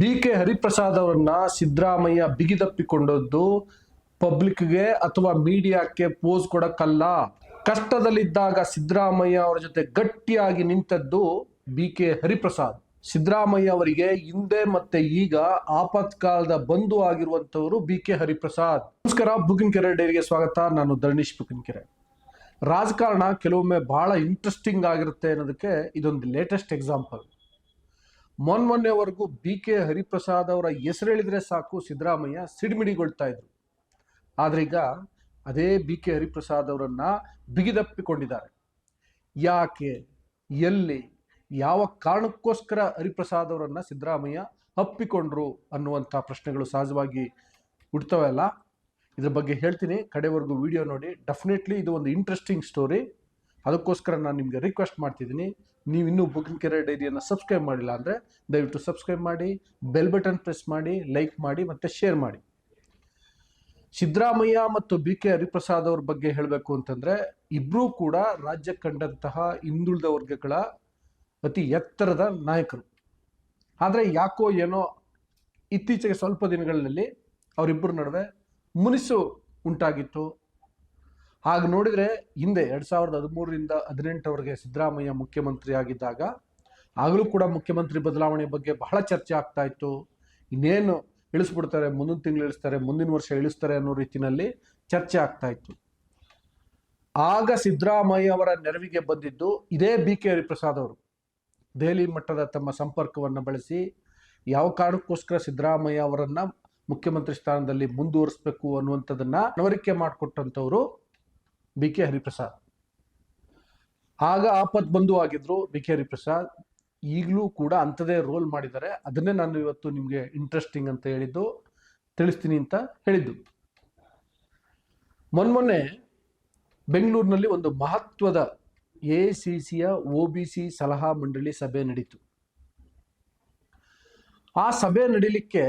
B K Hariprasad ಅವರನ್ನ ಸಿದ್ದರಾಮಯ್ಯ ಬಿಗಿದಪ್ಪಿಕೊಂಡದ್ದು ಪಬ್ಲಿಕ್ಗೆ ಅಥವಾ ಮೀಡಿಯಾಕ್ಕೆ pose ಕೊಡಕ್ಕಲ್ಲ. ಕಷ್ಟದಲ್ಲಿದ್ದಾಗ Siddaramaiah ಅವರ ಜೊತೆ ಗಟ್ಟಿಯಾಗಿ ನಿಂತದ್ದು ಬಿ ಕೆ ಹರಿಪ್ರಸಾದ್. ಸಿದ್ದರಾಮಯ್ಯ ಅವರಿಗೆ ಹಿಂದೆ ಮತ್ತೆ ಈಗ ಆಪತ್ಕಾಲದ ಬಂಧು ಆಗಿರುವಂತವರು ಬಿ ಕೆ ಹರಿಪ್ರಸಾದ್. ನಮಸ್ಕಾರ, ಬುಕಿನ್ ಕೆರೆ ಡೈರಿಗೆ ಸ್ವಾಗತ. ನಾನು ಧರಣೀಶ್ ಬುಕಿನ್ ಕೆರೆ. ರಾಜಕಾರಣ ಕೆಲವೊಮ್ಮೆ ಬಹಳ ಇಂಟ್ರೆಸ್ಟಿಂಗ್ ಆಗಿರುತ್ತೆ ಅನ್ನೋದಕ್ಕೆ ಇದೊಂದು ಲೇಟೆಸ್ಟ್ ಎಕ್ಸಾಂಪಲ್ ಮೊನ್ಮೊನ್ನೆವರೆಗೂ ಬಿ ಕೆ ಹರಿಪ್ರಸಾದ್ ಅವರ ಹೆಸರು ಹೇಳಿದ್ರೆ ಸಾಕು ಸಿದ್ದರಾಮಯ್ಯ ಸಿಡಿಮಿಡಿಗೊಳ್ತಾ ಇದ್ರು. ಆದ್ರೆ ಅದೇ ಬಿ ಕೆ ಹರಿಪ್ರಸಾದ್ ಅವರನ್ನ ಬಿಗಿದಪ್ಪಿಕೊಂಡಿದ್ದಾರೆ. ಯಾಕೆ, ಎಲ್ಲಿ, ಯಾವ ಕಾರಣಕ್ಕೋಸ್ಕರ ಹರಿಪ್ರಸಾದ್ ಅವರನ್ನ ಸಿದ್ದರಾಮಯ್ಯ ಅಪ್ಪಿಕೊಂಡ್ರು ಅನ್ನುವಂಥ ಪ್ರಶ್ನೆಗಳು ಸಹಜವಾಗಿ ಹುಡ್ತವೆಲ್ಲ ಇದ್ರ ಬಗ್ಗೆ ಹೇಳ್ತೀನಿ. ಕಡೆವರೆಗೂ ವಿಡಿಯೋ ನೋಡಿ. ಡೆಫಿನೆಟ್ಲಿ ಇದು ಒಂದು ಇಂಟ್ರೆಸ್ಟಿಂಗ್ ಸ್ಟೋರಿ ಅದಕ್ಕೋಸ್ಕರ ನಾನು ನಿಮಗೆ ರಿಕ್ವೆಸ್ಟ್ ಮಾಡ್ತಿದ್ದೀನಿ. ನೀವು ಇನ್ನೂ ಬುಕಿಂಗ್ ಕೆರೆ ಡೈರಿಯನ್ನು ಸಬ್ಸ್ಕ್ರೈಬ್ ಮಾಡಿಲ್ಲ ಅಂದರೆ ದಯವಿಟ್ಟು ಸಬ್ಸ್ಕ್ರೈಬ್ ಮಾಡಿ ಬೆಲ್ ಬಟನ್ ಪ್ರೆಸ್ ಮಾಡಿ ಲೈಕ್ ಮಾಡಿ ಮತ್ತು ಶೇರ್ ಮಾಡಿ. ಸಿದ್ದರಾಮಯ್ಯ ಮತ್ತು ಬಿ ಕೆ ಹರಿಪ್ರಸಾದ್ ಅವ್ರ ಬಗ್ಗೆ ಹೇಳಬೇಕು ಅಂತಂದರೆ ಇಬ್ಬರೂ ಕೂಡ ರಾಜ್ಯ ಕಂಡಂತಹ ಹಿಂದುಳಿದ ವರ್ಗಗಳ ಅತಿ ಎತ್ತರದ ನಾಯಕರು. ಆದರೆ ಯಾಕೋ ಏನೋ ಇತ್ತೀಚೆಗೆ ಸ್ವಲ್ಪ ದಿನಗಳಲ್ಲಿ ಅವರಿಬ್ಬರ ನಡುವೆ ಮುನಿಸು ಉಂಟಾಗಿತ್ತು. ಹಾಗೆ ನೋಡಿದರೆ ಹಿಂದೆ ಎರಡು ಸಾವಿರದ ಹದಿಮೂರರಿಂದ ಹದಿನೆಂಟವರೆಗೆ ಸಿದ್ದರಾಮಯ್ಯ ಮುಖ್ಯಮಂತ್ರಿ ಆಗಿದ್ದಾಗ ಆಗಲೂ ಕೂಡ ಮುಖ್ಯಮಂತ್ರಿ ಬದಲಾವಣೆ ಬಗ್ಗೆ ಬಹಳ ಚರ್ಚೆ ಆಗ್ತಾ ಇತ್ತು. ಇನ್ನೇನು ಇಳಿಸ್ಬಿಡ್ತಾರೆ, ಮುಂದಿನ ತಿಂಗಳು ಇಳಿಸ್ತಾರೆ, ಮುಂದಿನ ವರ್ಷ ಇಳಿಸ್ತಾರೆ ಅನ್ನೋ ರೀತಿಯಲ್ಲಿ ಚರ್ಚೆ ಆಗ್ತಾ ಇತ್ತು. ಆಗ ಸಿದ್ದರಾಮಯ್ಯ ಅವರ ನೆರವಿಗೆ ಬಂದಿದ್ದು ಇದೇ ಬಿ ಕೆ ಹರಿಪ್ರಸಾದ್ ಅವರು. ದೆಹಲಿ ಮಟ್ಟದ ತಮ್ಮ ಸಂಪರ್ಕವನ್ನು ಬಳಸಿ ಯಾವ ಕಾರಣಕ್ಕೋಸ್ಕರ ಸಿದ್ದರಾಮಯ್ಯ ಅವರನ್ನು ಮುಖ್ಯಮಂತ್ರಿ ಸ್ಥಾನದಲ್ಲಿ ಮುಂದುವರಿಸಬೇಕು ಅನ್ನುವಂಥದ್ದನ್ನ ಮನವರಿಕೆ ಮಾಡಿಕೊಟ್ಟಂಥವ್ರು ಬಿ ಕೆ ಹರಿಪ್ರಸಾದ್. ಆಗ ಆಪತ್ ಬಂಧು ಆಗಿದ್ರು ಬಿ ಕೆ ಹರಿಪ್ರಸಾದ್. ಈಗಲೂ ಕೂಡ ಅಂಥದೇ ರೋಲ್ ಮಾಡಿದ್ದಾರೆ. ಅದನ್ನೇ ನಾನು ಇವತ್ತು ನಿಮಗೆ ಇಂಟ್ರೆಸ್ಟಿಂಗ್ ಅಂತ ಹೇಳಿದ್ದು, ತಿಳಿಸ್ತೀನಿ ಅಂತ ಹೇಳಿದ್ದು. ಮೊನ್ಮೊನ್ನೆ ಬೆಂಗಳೂರಿನಲ್ಲಿ ಒಂದು ಮಹತ್ವದ ಎ ಸಿ ಸಿಯ ಒ ಬಿ ಸಿ ಸಲಹಾ ಮಂಡಳಿ ಸಭೆ ನಡೀತು. ಆ ಸಭೆ ನಡೀಲಿಕ್ಕೆ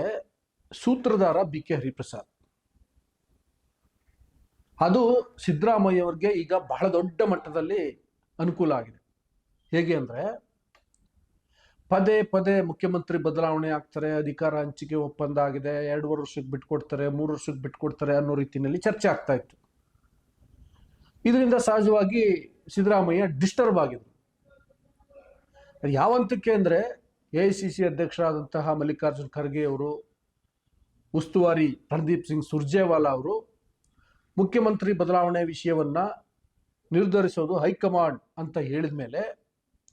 ಸೂತ್ರಧಾರ ಬಿ ಕೆ ಹರಿಪ್ರಸಾದ್. ಅದು ಸಿದ್ದರಾಮಯ್ಯ ಅವ್ರಿಗೆ ಈಗ ಬಹಳ ದೊಡ್ಡ ಮಟ್ಟದಲ್ಲಿ ಅನುಕೂಲ ಆಗಿದೆ. ಹೇಗೆ ಅಂದ್ರೆ, ಪದೇ ಪದೇ ಮುಖ್ಯಮಂತ್ರಿ ಬದಲಾವಣೆ ಆಗ್ತಾರೆ, ಅಧಿಕಾರ ಹಂಚಿಕೆ ಒಪ್ಪಂದ ಆಗಿದೆ, ಎರಡೂವರೆ ವರ್ಷಕ್ಕೆ ಬಿಟ್ಕೊಡ್ತಾರೆ, ಮೂರು ವರ್ಷಕ್ಕೆ ಬಿಟ್ಕೊಡ್ತಾರೆ ಅನ್ನೋ ರೀತಿಯಲ್ಲಿ ಚರ್ಚೆ ಆಗ್ತಾ ಇತ್ತು. ಇದರಿಂದ ಸಹಜವಾಗಿ ಸಿದ್ದರಾಮಯ್ಯ ಡಿಸ್ಟರ್ಬ್ ಆಗಿದ್ರು. ಯಾವಂತಕ್ಕೆ ಯಾವ ಹಂತಕ್ಕೆ ಅಂದ್ರೆ ಎ ಐ ಸಿ ಸಿ ಅಧ್ಯಕ್ಷರಾದಂತಹ ಮಲ್ಲಿಕಾರ್ಜುನ್ ಖರ್ಗೆ ಅವರು, ಉಸ್ತುವಾರಿ ರಣದೀಪ್ ಸಿಂಗ್ ಸುರ್ಜೇವಾಲಾ ಅವರು ಮುಖ್ಯಮಂತ್ರಿ ಬದಲಾವಣೆ ವಿಷಯವನ್ನ ನಿರ್ಧರಿಸೋದು ಹೈಕಮಾಂಡ್ ಅಂತ ಹೇಳಿದ ಮೇಲೆ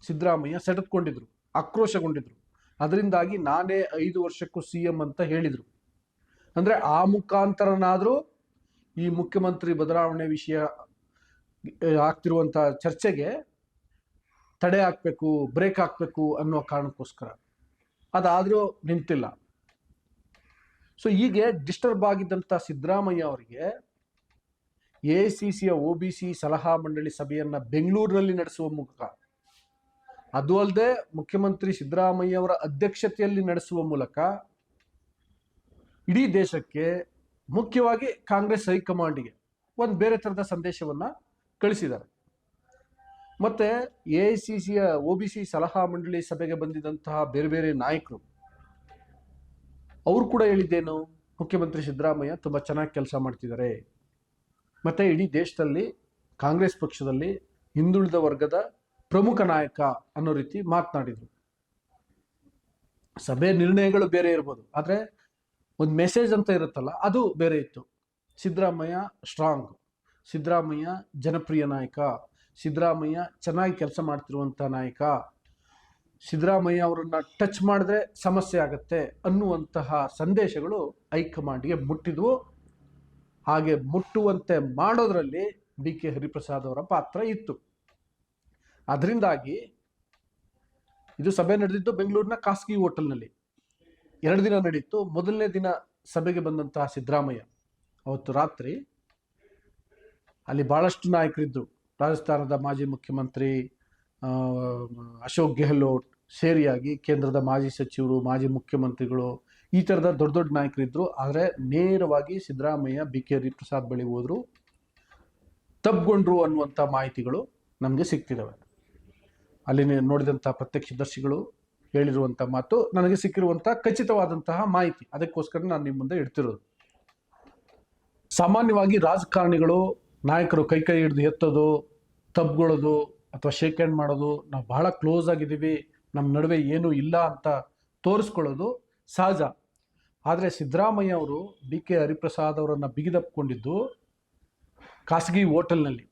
ಸಿದ್ದರಾಮಯ್ಯ ಸೆಟತ್ಕೊಂಡಿದ್ರು, ಆಕ್ರೋಶಗೊಂಡಿದ್ರು. ಅದರಿಂದಾಗಿ ನಾನೇ ಐದು ವರ್ಷಕ್ಕೂ ಸಿ ಎಂ ಅಂತ ಹೇಳಿದರು. ಅಂದರೆ ಆ ಮುಖಾಂತರನಾದರೂ ಈ ಮುಖ್ಯಮಂತ್ರಿ ಬದಲಾವಣೆ ವಿಷಯ ಆಗ್ತಿರುವಂಥ ಚರ್ಚೆಗೆ ತಡೆ ಹಾಕಬೇಕು, ಬ್ರೇಕ್ ಹಾಕಬೇಕು ಅನ್ನೋ ಕಾರಣಕ್ಕೋಸ್ಕರ. ಅದಾದರೂ ನಿಂತಿಲ್ಲ. ಸೊ ಹೀಗೆ ಡಿಸ್ಟರ್ಬ್ ಆಗಿದ್ದಂಥ ಸಿದ್ದರಾಮಯ್ಯ ಅವರಿಗೆ ಎ ಸಿ ಸಿಯ ಒ ಬಿ ಸಿ, ಸಲಹಾ ಮಂಡಳಿ ಸಭೆಯನ್ನ ಬೆಂಗಳೂರಿನಲ್ಲಿ ನಡೆಸುವ ಮೂಲಕ. ಅದು ಅಲ್ಲದೆ ಮುಖ್ಯಮಂತ್ರಿ ಸಿದ್ದರಾಮಯ್ಯ ಅವರ ಅಧ್ಯಕ್ಷತೆಯಲ್ಲಿ ನಡೆಸುವ ಮೂಲಕ ಇಡೀ ದೇಶಕ್ಕೆ ಮುಖ್ಯವಾಗಿ ಕಾಂಗ್ರೆಸ್ ಹೈಕಮಾಂಡ್ಗೆ ಒಂದು ಬೇರೆ ಥರದ ಸಂದೇಶವನ್ನ ಕಳಿಸಿದ್ದಾರೆ. ಮತ್ತೆ ಎ ಐ ಸಿ ಸಿಯ ಒ ಬಿ ಸಿ ಸಲಹಾ ಮಂಡಳಿ ಸಭೆಗೆ ಬಂದಿದ್ದಂತಹ ಬೇರೆ ಬೇರೆ ನಾಯಕರು, ಅವರು ಕೂಡ ಹೇಳಿದ್ದೇನು, ಮುಖ್ಯಮಂತ್ರಿ ಸಿದ್ದರಾಮಯ್ಯ ತುಂಬ ಚೆನ್ನಾಗಿ ಕೆಲಸ ಮಾಡ್ತಿದ್ದಾರೆ. ಮತ್ತೆ ಇಡೀ ದೇಶದಲ್ಲಿ ಕಾಂಗ್ರೆಸ್ ಪಕ್ಷದಲ್ಲಿ ಹಿಂದುಳಿದ ವರ್ಗದ ಪ್ರಮುಖ ನಾಯಕ ಅನ್ನೋ ರೀತಿ ಮಾತನಾಡಿದರು. ಸಭೆ ನಿರ್ಣಯಗಳು ಬೇರೆ ಇರ್ಬೋದು, ಆದರೆ ಒಂದು ಮೆಸೇಜ್ ಅಂತ ಇರುತ್ತಲ್ಲ, ಅದು ಬೇರೆ ಇತ್ತು. ಸಿದ್ದರಾಮಯ್ಯ ಸ್ಟ್ರಾಂಗ್ ಸಿದ್ದರಾಮಯ್ಯ ಜನಪ್ರಿಯ ನಾಯಕ, ಸಿದ್ದರಾಮಯ್ಯ ಚೆನ್ನಾಗಿ ಕೆಲಸ ಮಾಡ್ತಿರುವಂಥ ನಾಯಕ, ಸಿದ್ದರಾಮಯ್ಯ ಅವರನ್ನ ಟಚ್ ಮಾಡಿದ್ರೆ ಸಮಸ್ಯೆ ಆಗತ್ತೆ ಅನ್ನುವಂತಹ ಸಂದೇಶಗಳು ಹೈಕಮಾಂಡ್ಗೆ ಮುಟ್ಟಿದ್ವು. ಹಾಗೆ ಮುಟ್ಟುವಂತೆ ಮಾಡೋದ್ರಲ್ಲಿ ಬಿ ಕೆ ಹರಿಪ್ರಸಾದ್ ಅವರ ಪಾತ್ರ ಇತ್ತು. ಅದರಿಂದಾಗಿ ಇದು ಸಭೆ ನಡೆದಿದ್ದು ಬೆಂಗಳೂರಿನ ಖಾಸಗಿ ಹೋಟೆಲ್ನಲ್ಲಿ. ಎರಡು ದಿನ ನಡೆಯಿತು ಮೊದಲನೇ ದಿನ ಸಭೆಗೆ ಬಂದಂತಹ ಸಿದ್ದರಾಮಯ್ಯ ಅವತ್ತು ರಾತ್ರಿ ಅಲ್ಲಿ ಬಹಳಷ್ಟು ನಾಯಕರಿದ್ದರು ರಾಜಸ್ಥಾನದ ಮಾಜಿ ಮುಖ್ಯಮಂತ್ರಿ ಅಶೋಕ್ ಗೆಹ್ಲೋಟ್ ಸೇರಿಯಾಗಿ ಕೇಂದ್ರದ ಮಾಜಿ ಸಚಿವರು, ಮಾಜಿ ಮುಖ್ಯಮಂತ್ರಿಗಳು ಈ ಥರದ ದೊಡ್ಡ ದೊಡ್ಡ ನಾಯಕರಿದ್ದರು ಆದರೆ ನೇರವಾಗಿ ಸಿದ್ದರಾಮಯ್ಯ, ಬಿ ಕೆ ಹರಿಪ್ರಸಾದ್ ಬಳಿ ಹೋದರು. ತಬ್ಗೊಂಡ್ರು ಅನ್ನುವಂಥ ಮಾಹಿತಿಗಳು ನಮಗೆ ಸಿಗ್ತಿದ್ದಾವೆ ಅಲ್ಲಿ ನೋಡಿದಂಥ ಪ್ರತ್ಯಕ್ಷದರ್ಶಿಗಳು ಹೇಳಿರುವಂಥ ಮಾತು ನನಗೆ ಸಿಕ್ಕಿರುವಂಥ ಖಚಿತವಾದಂತಹ ಮಾಹಿತಿ. ಅದಕ್ಕೋಸ್ಕರ ನಾನು ನಿಮ್ಮ ಮುಂದೆ ಇಡ್ತಿರೋದು. ಸಾಮಾನ್ಯವಾಗಿ ರಾಜಕಾರಣಿಗಳು ನಾಯಕರು ಕೈ ಕೈ ಹಿಡಿದು ಎತ್ತೋದು ತಬ್ಗೊಳ್ಳೋದು ಅಥವಾ ಶೇಕ್ ಹ್ಯಾಂಡ್ ಮಾಡೋದು, ನಾವು ಬಹಳ ಕ್ಲೋಸ್ ಆಗಿದ್ದೀವಿ ನಮ್ಮ ನಡುವೆ ಏನೂ ಇಲ್ಲ ಅಂತ ತೋರಿಸ್ಕೊಳ್ಳೋದು ಸಹಜ. ಆದರೆ ಸಿದ್ದರಾಮಯ್ಯ ಅವರು ಡಿ ಕೆ ಹರಿಪ್ರಸಾದ್ ಅವರನ್ನು ಬಿಗಿದಪ್ಪಿಕೊಂಡಿದ್ದು ಖಾಸಗಿ ಹೋಟೆಲ್ನಲ್ಲಿ.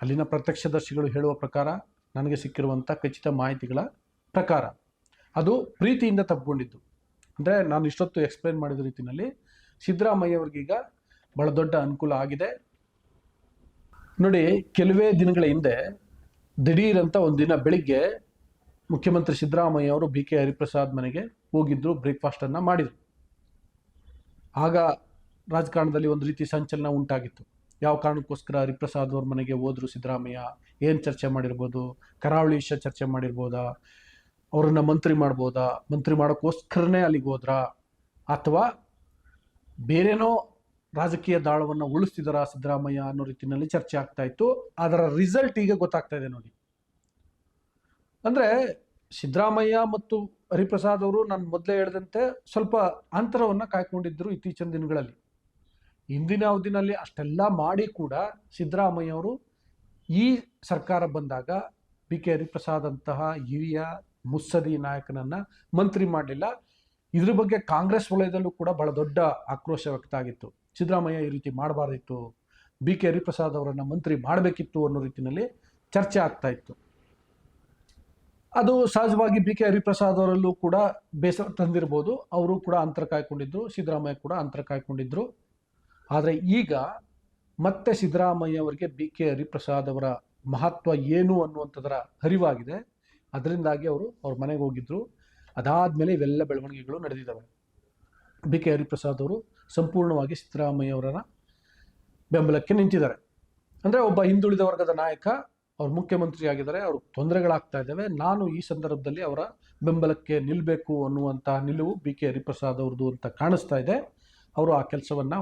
ಅಲ್ಲಿನ ಪ್ರತ್ಯಕ್ಷದರ್ಶಿಗಳು ಹೇಳುವ ಪ್ರಕಾರ ನನಗೆ ಸಿಕ್ಕಿರುವಂಥ ಖಚಿತ ಮಾಹಿತಿಗಳ ಪ್ರಕಾರ ಅದು ಪ್ರೀತಿಯಿಂದ ತಪ್ಪಿಕೊಂಡಿದ್ದು ಅಂದರೆ ನಾನು ಇಷ್ಟೊತ್ತು ಎಕ್ಸ್ಪ್ಲೈನ್ ಮಾಡಿದ ರೀತಿಯಲ್ಲಿ ಸಿದ್ದರಾಮಯ್ಯ ಅವ್ರಿಗೀಗ ಬಹಳ ದೊಡ್ಡ ಅನುಕೂಲ ಆಗಿದೆ. ನೋಡಿ, ಕೆಲವೇ ದಿನಗಳ ಹಿಂದೆ ದಿಢೀರಂತ ದಿನ ಬೆಳಿಗ್ಗೆ ಮುಖ್ಯಮಂತ್ರಿ ಸಿದ್ದರಾಮಯ್ಯ ಅವರು ಬಿ ಕೆ ಹರಿಪ್ರಸಾದ್ ಮನೆಗೆ ಹೋಗಿದ್ದರು ಬ್ರೇಕ್ಫಾಸ್ಟನ್ನು ಮಾಡಿದರು. ಆಗ ರಾಜಕಾರಣದಲ್ಲಿ ಒಂದು ರೀತಿ ಸಂಚಲನ ಉಂಟಾಗಿತ್ತು. ಯಾವ ಕಾರಣಕ್ಕೋಸ್ಕರ ಹರಿಪ್ರಸಾದ್ ಅವ್ರ ಮನೆಗೆ ಹೋದ್ರು ಸಿದ್ದರಾಮಯ್ಯ? ಏನು ಚರ್ಚೆ ಮಾಡಿರ್ಬೋದು? ಕರಾವಳಿ ವಿಷಯ ಚರ್ಚೆ ಮಾಡಿರ್ಬೋದಾ? ಅವರನ್ನು ಮಂತ್ರಿ ಮಾಡ್ಬೋದಾ? ಮಂತ್ರಿ ಮಾಡೋಕ್ಕೋಸ್ಕರನೇ ಅಲ್ಲಿಗೆ ಹೋದ್ರ? ಅಥವಾ ಬೇರೇನೋ ರಾಜಕೀಯ ದಾಳವನ್ನು ಉಳಿಸ್ತಿದಾರ ಸಿದ್ದರಾಮಯ್ಯ ಅನ್ನೋ ರೀತಿಯಲ್ಲಿ ಚರ್ಚೆ ಆಗ್ತಾ ಇತ್ತು. ಅದರ ರಿಸಲ್ಟ್ ಈಗ ಗೊತ್ತಾಗ್ತಾ ಇದೆ ನೋಡಿ. ಅಂದ್ರೆ ಸಿದ್ದರಾಮಯ್ಯ ಮತ್ತು ಹರಿಪ್ರಸಾದ್ ಅವರು ನಾನು ಮೊದಲೇ ಹೇಳಿದಂತೆ ಸ್ವಲ್ಪ ಅಂತರವನ್ನು ಕಾಯ್ಕೊಂಡಿದ್ದರು ಇತ್ತೀಚಿನ ದಿನಗಳಲ್ಲಿ. ಇಂದಿನ ಅವಧಿನಲ್ಲಿ ಅಷ್ಟೆಲ್ಲ ಮಾಡಿ ಕೂಡ ಸಿದ್ದರಾಮಯ್ಯ ಅವರು ಈ ಸರ್ಕಾರ ಬಂದಾಗ ಬಿ ಕೆ ಹರಿಪ್ರಸಾದ್ ಅಂತಹ ಹಿರಿಯ ಮುಸ್ಸದಿ ನಾಯಕನನ್ನು ಮಂತ್ರಿ ಮಾಡಲಿಲ್ಲ. ಇದ್ರ ಬಗ್ಗೆ ಕಾಂಗ್ರೆಸ್ ವಲಯದಲ್ಲೂ ಕೂಡ ಬಹಳ ದೊಡ್ಡ ಆಕ್ರೋಶ ವ್ಯಕ್ತ ಆಗಿತ್ತು. ಸಿದ್ದರಾಮಯ್ಯ ಈ ರೀತಿ ಮಾಡಬಾರ್ದಿತ್ತು. ಬಿ ಕೆ ಹರಿಪ್ರಸಾದ್ ಅವರನ್ನು ಮಂತ್ರಿ ಮಾಡಬೇಕಿತ್ತು ಅನ್ನೋ ರೀತಿಯಲ್ಲಿ ಚರ್ಚೆ ಆಗ್ತಾ ಇತ್ತು. ಅದು ಸಹಜವಾಗಿ ಬಿ ಕೆ ಹರಿಪ್ರಸಾದ್ ಅವರಲ್ಲೂ ಕೂಡ ಬೇಸರ ತಂದಿರ್ಬೋದು. ಅವರು ಕೂಡ ಅಂತರ ಕಾಯ್ಕೊಂಡಿದ್ರು. ಸಿದ್ದರಾಮಯ್ಯ ಕೂಡ ಅಂತರ ಕಾಯ್ಕೊಂಡಿದ್ರು. ಆದರೆ ಈಗ ಮತ್ತೆ ಸಿದ್ದರಾಮಯ್ಯ ಅವರಿಗೆ ಬಿ ಕೆ ಹರಿಪ್ರಸಾದ್ ಅವರ ಮಹತ್ವ ಏನು ಅನ್ನುವಂಥದ್ದರ ಅರಿವಾಗಿದೆ ಅದರಿಂದಾಗಿ ಅವರು ಅವ್ರ ಮನೆಗೆ ಹೋಗಿದ್ರು. ಅದಾದಮೇಲೆ ಇವೆಲ್ಲ ಬೆಳವಣಿಗೆಗಳು ನಡೆದಿದ್ದಾವೆ. ಬಿ ಕೆ ಹರಿಪ್ರಸಾದ್ ಅವರು ಸಂಪೂರ್ಣವಾಗಿ ಸಿದ್ದರಾಮಯ್ಯ ಅವರ ಬೆಂಬಲಕ್ಕೆ ನಿಂತಿದ್ದಾರೆ. ಅಂದರೆ ಒಬ್ಬ ಹಿಂದುಳಿದ ವರ್ಗದ ನಾಯಕ ಅವ್ರು ಮುಖ್ಯಮಂತ್ರಿ ಆಗಿದ್ದಾರೆ ಅವ್ರಿಗೆ ತೊಂದರೆಗಳಾಗ್ತಾ ಇದ್ದಾವೆ. ನಾನು ಈ ಸಂದರ್ಭದಲ್ಲಿ ಅವರ ಬೆಂಬಲಕ್ಕೆ ನಿಲ್ಲಬೇಕು ಅನ್ನುವಂತಹ ನಿಲುವು ಬಿ ಕೆ ಹರಿಪ್ರಸಾದ್ ಅವ್ರದ್ದು ಅಂತ ಕಾಣಿಸ್ತಾ ಇದೆ. ಅವರು ಆ ಕೆಲಸವನ್ನು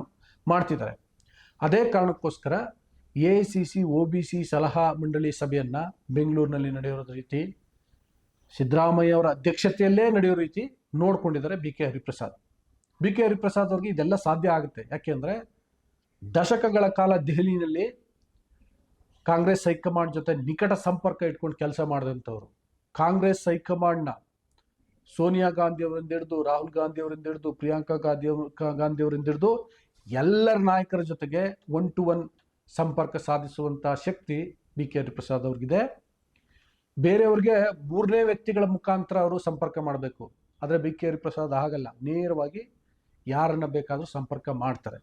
ಮಾಡ್ತಿದ್ದಾರೆ. ಅದೇ ಕಾರಣಕ್ಕೋಸ್ಕರ A I C C, O B C ಸಲಹಾ ಮಂಡಳಿ ಸಭೆಯನ್ನು ಬೆಂಗಳೂರಿನಲ್ಲಿ ನಡೆಯುವ ರೀತಿ, ಸಿದ್ದರಾಮಯ್ಯ ಅವರ ಅಧ್ಯಕ್ಷತೆಯಲ್ಲೇ ನಡೆಯೋ ರೀತಿ ನೋಡ್ಕೊಂಡಿದ್ದಾರೆ B K Hariprasad. B K Hariprasad ಅವ್ರಿಗೆ ಇದೆಲ್ಲ ಸಾಧ್ಯ ಆಗುತ್ತೆ. ಯಾಕೆಂದರೆ ದಶಕಗಳ ಕಾಲ ದೆಹಲಿನಲ್ಲಿ ಕಾಂಗ್ರೆಸ್ ಹೈಕಮಾಂಡ್ ಜೊತೆ ನಿಕಟ ಸಂಪರ್ಕ ಇಟ್ಕೊಂಡು ಕೆಲಸ ಮಾಡಿದಂಥವ್ರು. ಕಾಂಗ್ರೆಸ್ ಹೈಕಮಾಂಡ್ನ ಸೋನಿಯಾ ಗಾಂಧಿ ಅವರಿಂದ ಹಿಡಿದು, ರಾಹುಲ್ ಗಾಂಧಿ ಅವರಿಂದ ಹಿಡಿದು, ಪ್ರಿಯಾಂಕಾ ಗಾಂಧಿ ಗಾಂಧಿ ಅವರಿಂದ ಹಿಡಿದು ಎಲ್ಲರ ನಾಯಕರ ಜೊತೆಗೆ ಒನ್ ಟು ಒನ್ ಸಂಪರ್ಕ ಸಾಧಿಸುವಂಥ ಶಕ್ತಿ ಬಿ ಕೆ ಹರಿಪ್ರಸಾದ್ ಅವ್ರಿಗಿದೆ. ಬೇರೆಯವ್ರಿಗೆ ಮೂರನೇ ವ್ಯಕ್ತಿಗಳ ಮುಖಾಂತರ ಅವರು ಸಂಪರ್ಕ ಮಾಡಬೇಕು. ಆದರೆ ಬಿ ಕೆ ಹರಿಪ್ರಸಾದ್ ಆಗಲ್ಲ ನೇರವಾಗಿ ಯಾರನ್ನ ಬೇಕಾದರೂ ಸಂಪರ್ಕ ಮಾಡ್ತಾರೆ.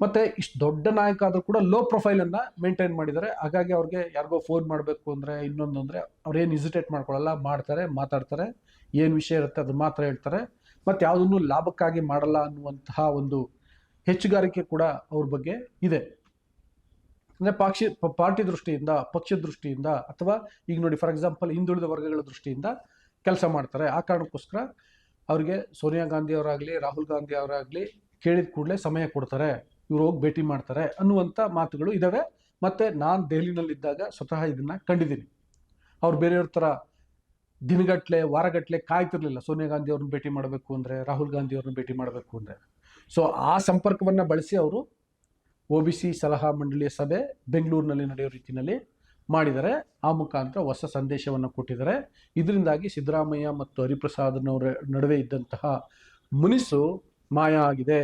ಮತ್ತೆ ಇಷ್ಟು ದೊಡ್ಡ ನಾಯಕ ಆದರೂ ಕೂಡ ಲೋ ಪ್ರೊಫೈಲ್ ಅನ್ನ ಮೇಂಟೈನ್ ಮಾಡಿದ್ದಾರೆ. ಹಾಗಾಗಿ ಅವ್ರಿಗೆ ಯಾರಿಗೋ ಫೋನ್ ಮಾಡಬೇಕು ಅಂದ್ರೆ, ಇನ್ನೊಂದು ಅಂದ್ರೆ ಅವ್ರೇನು ಇಸಿಟೇಟ್ ಮಾಡ್ಕೊಳ್ಳಲ್ಲ ಮಾಡ್ತಾರೆ, ಮಾತಾಡ್ತಾರೆ. ಏನು ವಿಷಯ ಇರುತ್ತೆ ಅದು ಮಾತ್ರ ಹೇಳ್ತಾರೆ. ಮತ್ತೆ ಯಾವುದನ್ನು ಲಾಭಕ್ಕಾಗಿ ಮಾಡಲ್ಲ ಅನ್ನುವಂತಹ ಒಂದು ಹೆಚ್ಚುಗಾರಿಕೆ ಕೂಡ ಅವ್ರ ಬಗ್ಗೆ ಇದೆ. ಅಂದರೆ ಪಕ್ಷಿ ಪಾರ್ಟಿ ದೃಷ್ಟಿಯಿಂದ, ಪಕ್ಷದ ದೃಷ್ಟಿಯಿಂದ ಅಥವಾ ಈಗ ನೋಡಿ ಫಾರ್ ಎಕ್ಸಾಂಪಲ್ ಹಿಂದುಳಿದ ವರ್ಗಗಳ ದೃಷ್ಟಿಯಿಂದ ಕೆಲಸ ಮಾಡ್ತಾರೆ. ಆ ಕಾರಣಕ್ಕೋಸ್ಕರ ಅವರಿಗೆ ಸೋನಿಯಾ ಗಾಂಧಿ ಅವರಾಗ್ಲಿ, ರಾಹುಲ್ ಗಾಂಧಿ ಅವರಾಗಲಿ ಕೇಳಿದ ಕೂಡಲೇ ಸಮಯ ಕೊಡ್ತಾರೆ. ಇವ್ರು ಹೋಗಿ ಭೇಟಿ ಮಾಡ್ತಾರೆ ಅನ್ನುವಂಥ ಮಾತುಗಳು ಇದ್ದಾವೆ ಮತ್ತು ನಾನು ದೆಹಲಿನಲ್ಲಿದ್ದಾಗ ಸ್ವತಃ ಇದನ್ನು ಕಂಡಿದ್ದೀನಿ. ಅವ್ರು ಬೇರೆಯವ್ರ ಥರ ದಿನಗಟ್ಟಲೆ ವಾರಗಟ್ಟಲೆ ಕಾಯ್ತಿರ್ಲಿಲ್ಲ. ಸೋನಿಯಾ ಗಾಂಧಿ ಅವ್ರನ್ನ ಭೇಟಿ ಮಾಡಬೇಕು ಅಂದರೆ, ರಾಹುಲ್ ಗಾಂಧಿ ಅವ್ರನ್ನ ಭೇಟಿ ಮಾಡಬೇಕು ಅಂದರೆ. ಸೊ ಆ ಸಂಪರ್ಕವನ್ನು ಬಳಸಿ ಅವರು ಒ ಬಿ ಸಿ ಸಲಹಾ ಮಂಡಳಿಯ ಸಭೆ ಬೆಂಗಳೂರಿನಲ್ಲಿ ನಡೆಯೋ ರೀತಿಯಲ್ಲಿ ಮಾಡಿದ್ದಾರೆ. ಆ ಮುಖಾಂತರ ಹೊಸ ಸಂದೇಶವನ್ನು ಕೊಟ್ಟಿದ್ದಾರೆ. ಇದರಿಂದಾಗಿ ಸಿದ್ದರಾಮಯ್ಯ ಮತ್ತು ಹರಿಪ್ರಸಾದ್ನವರ ನಡುವೆ ಇದ್ದಂತಹ ಮುನಿಸು ಮಾಯ ಆಗಿದೆ.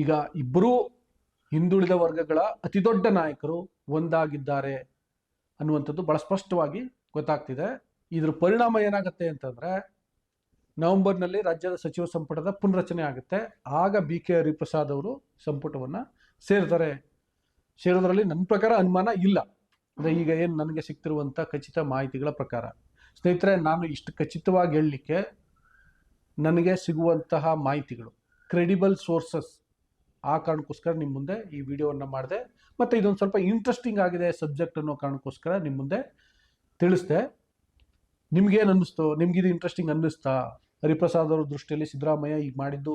ಈಗ ಇಬ್ಬರೂ ಹಿಂದುಳಿದ ವರ್ಗಗಳ ಅತಿದೊಡ್ಡ ನಾಯಕರು ಒಂದಾಗಿದ್ದಾರೆ ಅನ್ನುವಂಥದ್ದು ಬಹಳ ಸ್ಪಷ್ಟವಾಗಿ ಗೊತ್ತಾಗ್ತಿದೆ. ಇದ್ರ ಪರಿಣಾಮ ಏನಾಗುತ್ತೆ ಅಂತಂದರೆ ನವೆಂಬರ್ನಲ್ಲಿ ರಾಜ್ಯದ ಸಚಿವ ಸಂಪುಟದ ಪುನರಚನೆ ಆಗುತ್ತೆ. ಆಗ ಬಿ ಕೆ ಹರಿಪ್ರಸಾದ್ ಅವರು ಸಂಪುಟವನ್ನು ಸೇರ್ತಾರೆ. ಸೇರೋದ್ರಲ್ಲಿ ನನ್ನ ಪ್ರಕಾರ ಅನುಮಾನ ಇಲ್ಲ. ಅಂದರೆ ಈಗ ಏನು ನನಗೆ ಸಿಗ್ತಿರುವಂಥ ಖಚಿತ ಮಾಹಿತಿಗಳ ಪ್ರಕಾರ. ಸ್ನೇಹಿತರೆ, ನಾನು ಇಷ್ಟು ಖಚಿತವಾಗಿ ಹೇಳಲಿಕ್ಕೆ ನನಗೆ ಸಿಗುವಂತಹ ಮಾಹಿತಿಗಳು ಕ್ರೆಡಿಬಲ್ ಸೋರ್ಸಸ್ ಆ ಕಾರಣಕ್ಕೋಸ್ಕರ ನಿಮ್ಮ ಮುಂದೆ ಈ ವಿಡಿಯೋವನ್ನು ಮಾಡಿದೆ. ಮತ್ತು ಇದೊಂದು ಸ್ವಲ್ಪ ಇಂಟ್ರೆಸ್ಟಿಂಗ್ ಆಗಿದೆ ಸಬ್ಜೆಕ್ಟ್ ಅನ್ನೋ ಕಾರಣಕ್ಕೋಸ್ಕರ ನಿಮ್ಮ ಮುಂದೆ ತಿಳಿಸ್ದೆ. ನಿಮ್ಗೇನು ಅನ್ನಿಸ್ತು? ನಿಮ್ಗಿದು ಇಂಟ್ರೆಸ್ಟಿಂಗ್ ಅನ್ನಿಸ್ತಾ? ಹರಿಪ್ರಸಾದ್ ಅವ್ರ ದೃಷ್ಟಿಯಲ್ಲಿ ಸಿದ್ದರಾಮಯ್ಯ ಈಗ ಮಾಡಿದ್ದು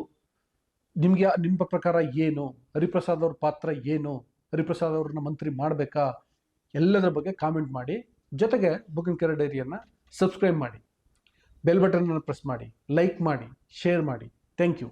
ನಿಮಗೆ ನಿಮ್ಮ ಪ್ರಕಾರ ಏನು? ಹರಿಪ್ರಸಾದ್ ಅವ್ರ ಪಾತ್ರ ಏನು? ಹರಿಪ್ರಸಾದ್ ಅವ್ರನ್ನ ಮಂತ್ರಿ ಮಾಡಬೇಕಾ? ಎಲ್ಲದರ ಬಗ್ಗೆ ಕಾಮೆಂಟ್ ಮಾಡಿ. ಜೊತೆಗೆ ಬುಕಿಂಗ್ ಕೆರೆ ಡೈರಿಯನ್ನು ಸಬ್ಸ್ಕ್ರೈಬ್ ಮಾಡಿ. ಬೆಲ್ ಬಟನ್ ಪ್ರೆಸ್ ಮಾಡಿ. ಲೈಕ್ ಮಾಡಿ. ಶೇರ್ ಮಾಡಿ. Thank you